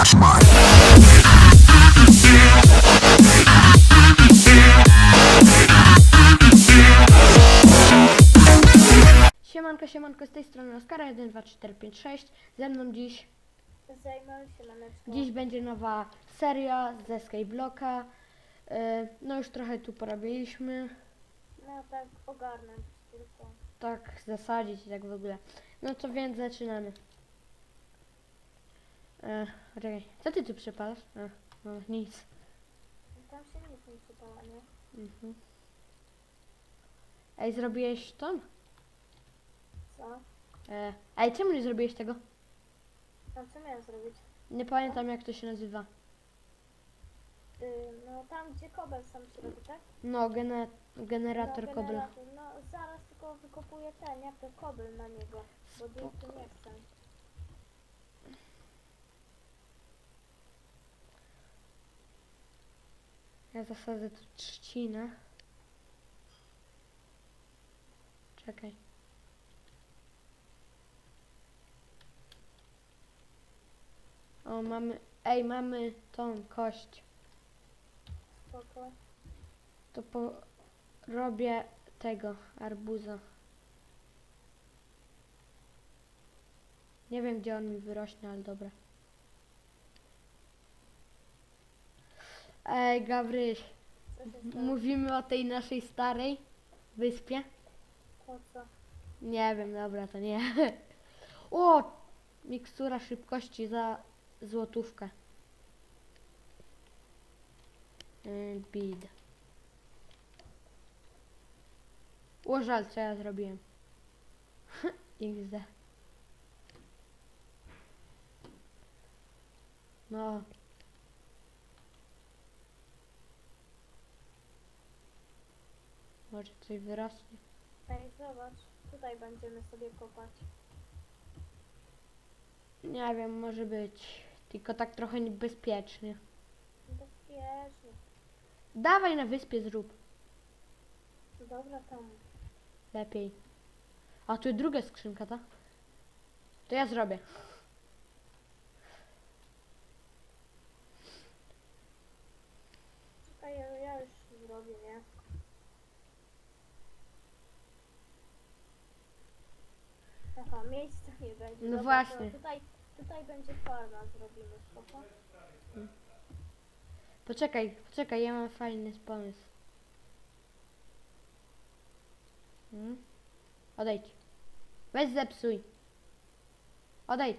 Cash Money. Siemanko, siemanko, z tej strony Oskara 1, 2, 4, 5, 6. Ze mną dziś, Zajmę się maneczką. dziś będzie nowa seria ze Skyblocka. Yy, no już trochę tu porobiliśmy, No tak ogarnąć tylko. tak zasadzić i tak w ogóle. No to więc zaczynamy. E, czekaj, co ty tu przepalasz? A, no nic. Tam się nic nie czytała, nie? Mhm. Ej, zrobiłeś to? Co? E, ej, czemu nie zrobiłeś tego? A co miałem zrobić? Nie pamiętam jak to się nazywa. Yy, no tam gdzie kobel sam się robi, tak? No, gene, generator no, kobla. generator. No zaraz tylko wykopuję ten, jak to kobel na niego. Bo dirtu nie chcę. Ja zasadzę tu trzcinę. Czekaj. O, mamy... Ej, mamy tą kość. Spoko. To po... robię tego, arbuza. Nie wiem, gdzie on mi wyrośnie, ale dobra. Ej, Gabryś, mówimy o tej naszej starej wyspie? Po co? Nie wiem, dobra, to nie. O! Mikstura szybkości za złotówkę. Yy, Bid. O, żal, co ja zrobiłem. XD. No. Może coś wyrośnie. Ej, zobacz. Tutaj będziemy sobie kopać. Nie wiem, może być. Tylko tak trochę niebezpiecznie. Bezpiecznie. Dawaj na wyspie zrób. Dobra tam. Lepiej. A tu druga skrzynka, ta? To ja zrobię. Czekaj, ja, ja już zrobię, nie? Aha, miejsca nie będzie. No właśnie. To tutaj, tutaj będzie farma, zrobimy spoko. Poczekaj, poczekaj, ja mam fajny pomysł. Hmm? Odejdź. Weź zepsuj. Odejdź.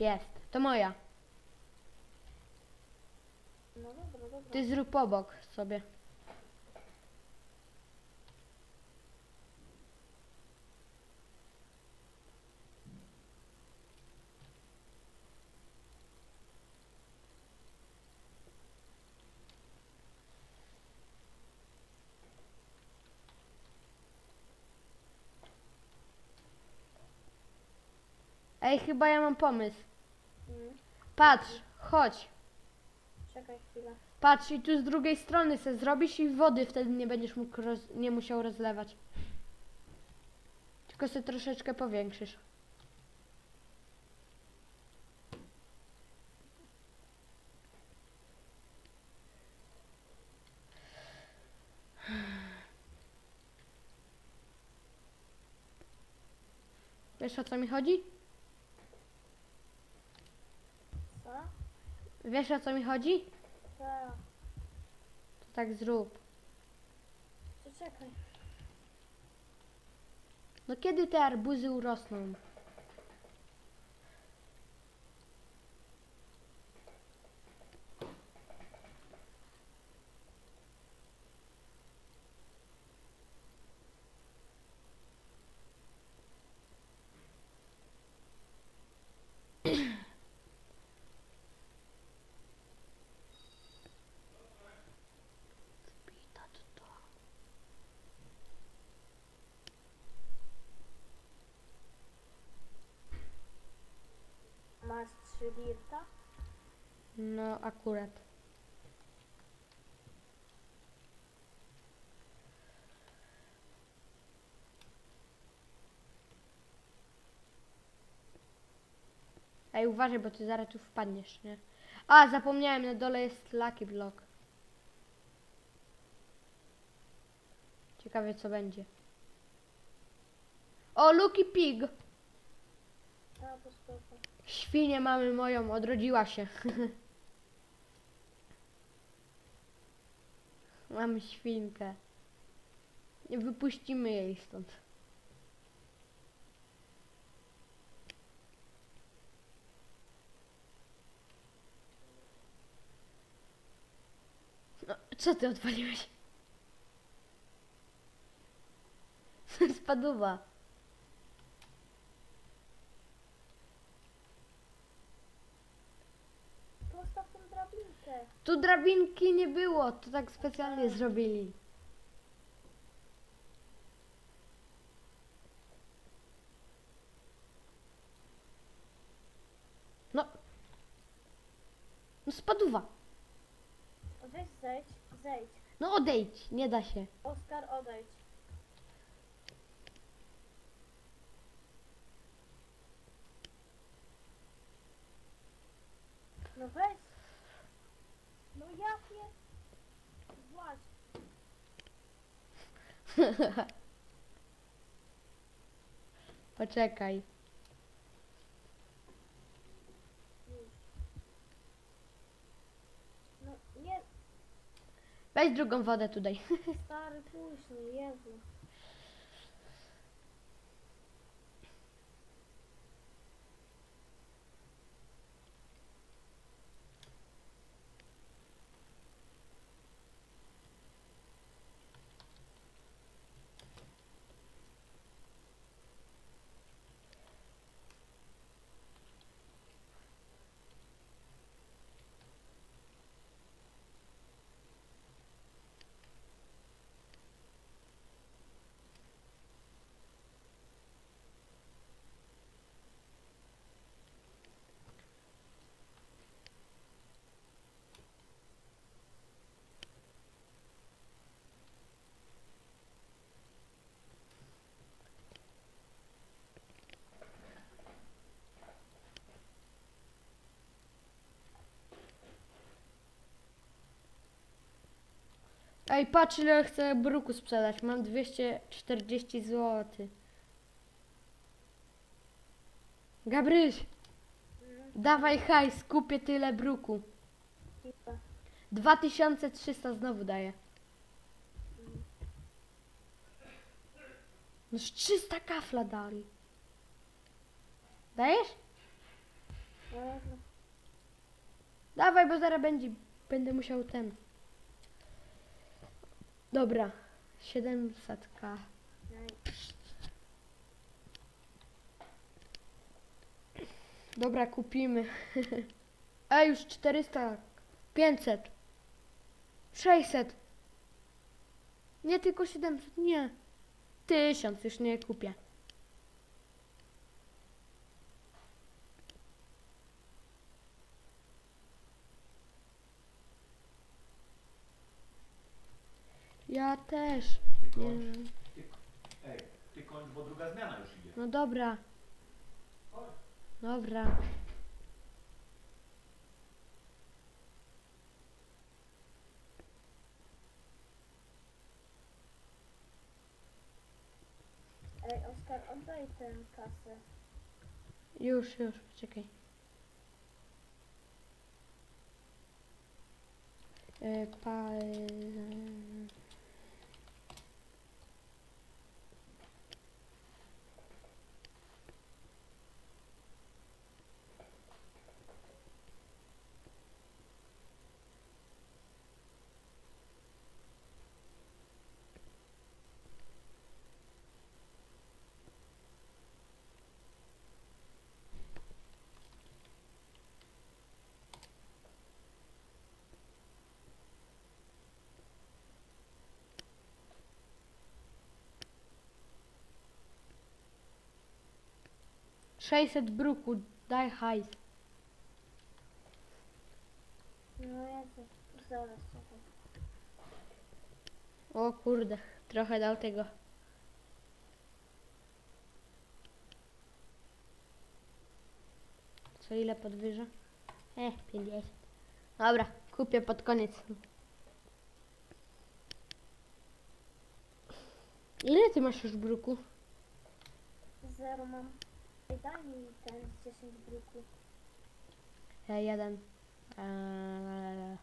Jest, to moja. No dobra, dobra. Ty zrób obok sobie. Ej, chyba ja mam pomysł. Mm. Patrz, chodź. Czekaj chwilę. Patrz i tu z drugiej strony se zrobisz i wody wtedy nie będziesz mógł roz, nie musiał rozlewać. Tylko se troszeczkę powiększysz. Wiesz o co mi chodzi? Co? Wiesz o co mi chodzi? Tak. To tak zrób. To czekaj. No kiedy te arbuzy urosną? Masz trzy dirta? No akurat. Ej, uważaj, bo ty zaraz tu wpadniesz, nie? A, zapomniałem, na dole jest Lucky Block. Ciekawe, co będzie. O, Lucky Pig! A, to spoko. Świnię mamy moją, odrodziła się. mamy świnkę. Nie wypuścimy jej stąd. No, co ty odwaliłeś? Spaduwa. Postaw tą drabinkę. Tu drabinki nie było, to tak specjalnie zrobili. No. No spaduwa. Weź zejdź, zejdź. No odejdź, nie da się. Oskar, odejdź. No weź. No ja pier... Właź. Poczekaj. No nie, Weź drugą wodę tutaj. stary, późno, Jezu. Ej, patrz ile chcę bruku sprzedać. Mam 240 zł. Gabryś, dawaj hajs, kupię tyle bruku. Kipa. 2300 znowu daję. No z 300 kafla dali. Dajesz? No Jezu. Dawaj, bo zaraz będzie, będę musiał ten. Dobra, 700k. No Dobra, kupimy. Ej, już 400, 500, 600. Nie tylko 700, nie. 1000 już nie kupię. Ja też. Ty Nie. kończ, ty, ej, ty kończ, bo druga zmiana już idzie. No dobra. Dobra. Ej, Oskar, oddaj tę kasę. Już, już, czekaj. E, pa, e, Sześćset bruku, daj hajs. No Jezu. Zaraz, czekaj. O kurde, trochę dał tego. Co Co ile podwyżę? E, 50. Dobra, kupię pod koniec. Ile ty masz już bruku? Zero mam. Ej, daj mi ten z 10 bruku. E, jeden. Eee,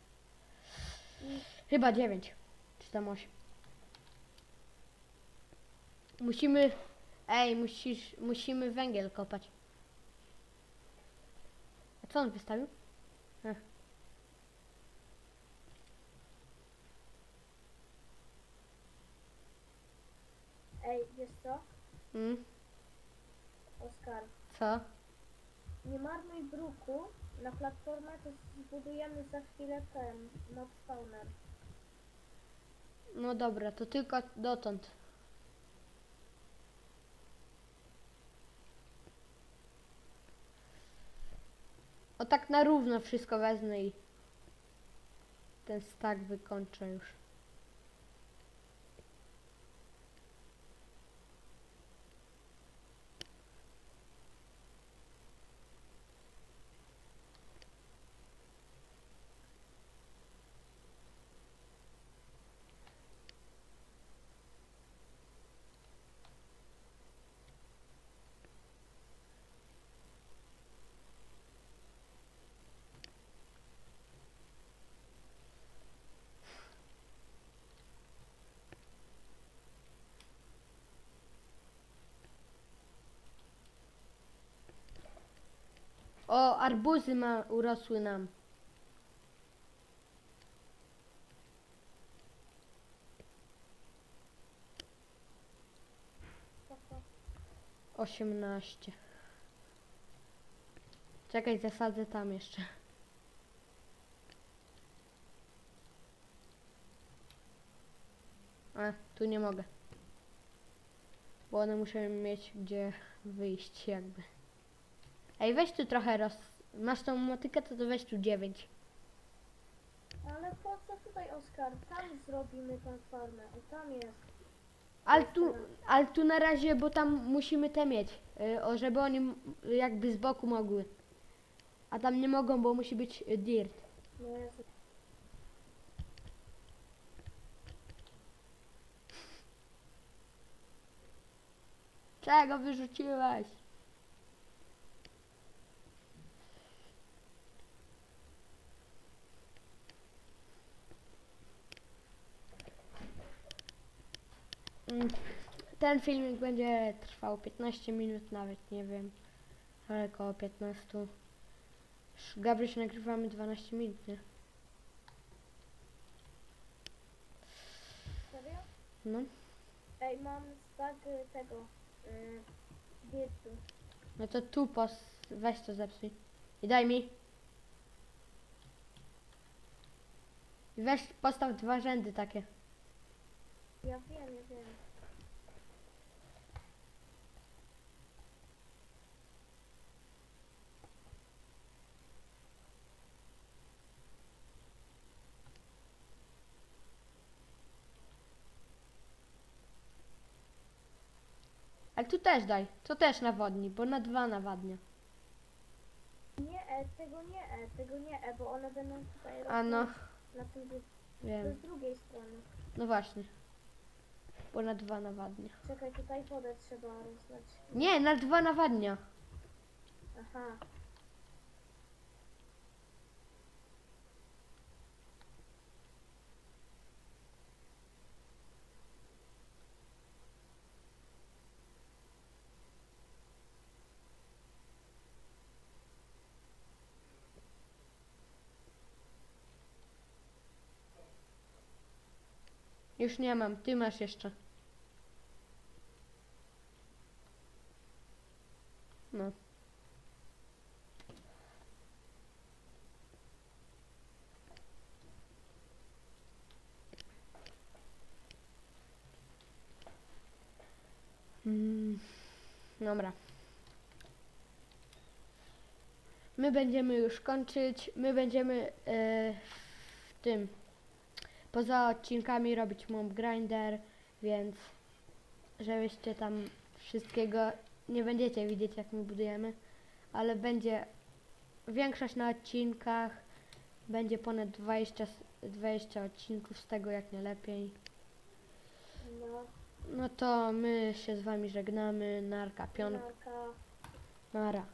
I chyba dziewięć. Czy tam osiem. Musimy... Ej, musisz, musimy węgiel kopać. A co on wystawił? Ech. ej, wiesz co? Mm, Oskar, co? nie marnuj bruku. Na platformę to zbudujemy za chwilę ten mod spawner. No dobra, to tylko dotąd. O tak na równo wszystko wezmę i ten stack wykończę już. O, arbuzy ma, urosły nam. 18. Czekaj, zasadzę tam jeszcze. A, tu nie mogę. Bo one muszę mieć gdzie wyjść jakby. Ej, weź tu trochę roz... Masz tą motykę, to, to weź tu 9. Ale po co tutaj Oskar? Tam zrobimy tą farmę. O tam jest. Ale tu, ale tu na razie, bo tam musimy te mieć, y, o, żeby oni m- jakby z boku mogły. A tam nie mogą, bo musi być y, dirt. No jest. Czego wyrzuciłeś? Ten filmik będzie trwał 15 minut, nawet nie wiem, ale około 15. Sz- Gabryś nagrywamy 12 minut, nie? Serio? No, Ej, mam y, tego. Y, dirtu. no to tu pos... weź to zepsuj. I daj mi. I weź, postaw dwa rzędy takie. Ja wiem, ja wiem. Ale tu też daj, to też nawodni, bo na dwa nawadnia. Nie, e, tego nie, e, tego nie, e, bo one będą tutaj A no, na tym wiem. z drugiej strony. No właśnie. Bo na dwa nawadnia. Czekaj, tutaj wodę trzeba rozlać. Nie, na dwa nawadnia. Aha. Już nie mam, ty masz jeszcze. No. Mm, dobra. My będziemy już kończyć. My będziemy e, w tym poza odcinkami robić mob grinder, więc żebyście tam wszystkiego nie będziecie widzieć jak my budujemy, ale będzie większość na odcinkach. Będzie ponad 20, s- 20 odcinków z tego jak nie lepiej. No, No to my się z wami żegnamy. Narka, narka. nara.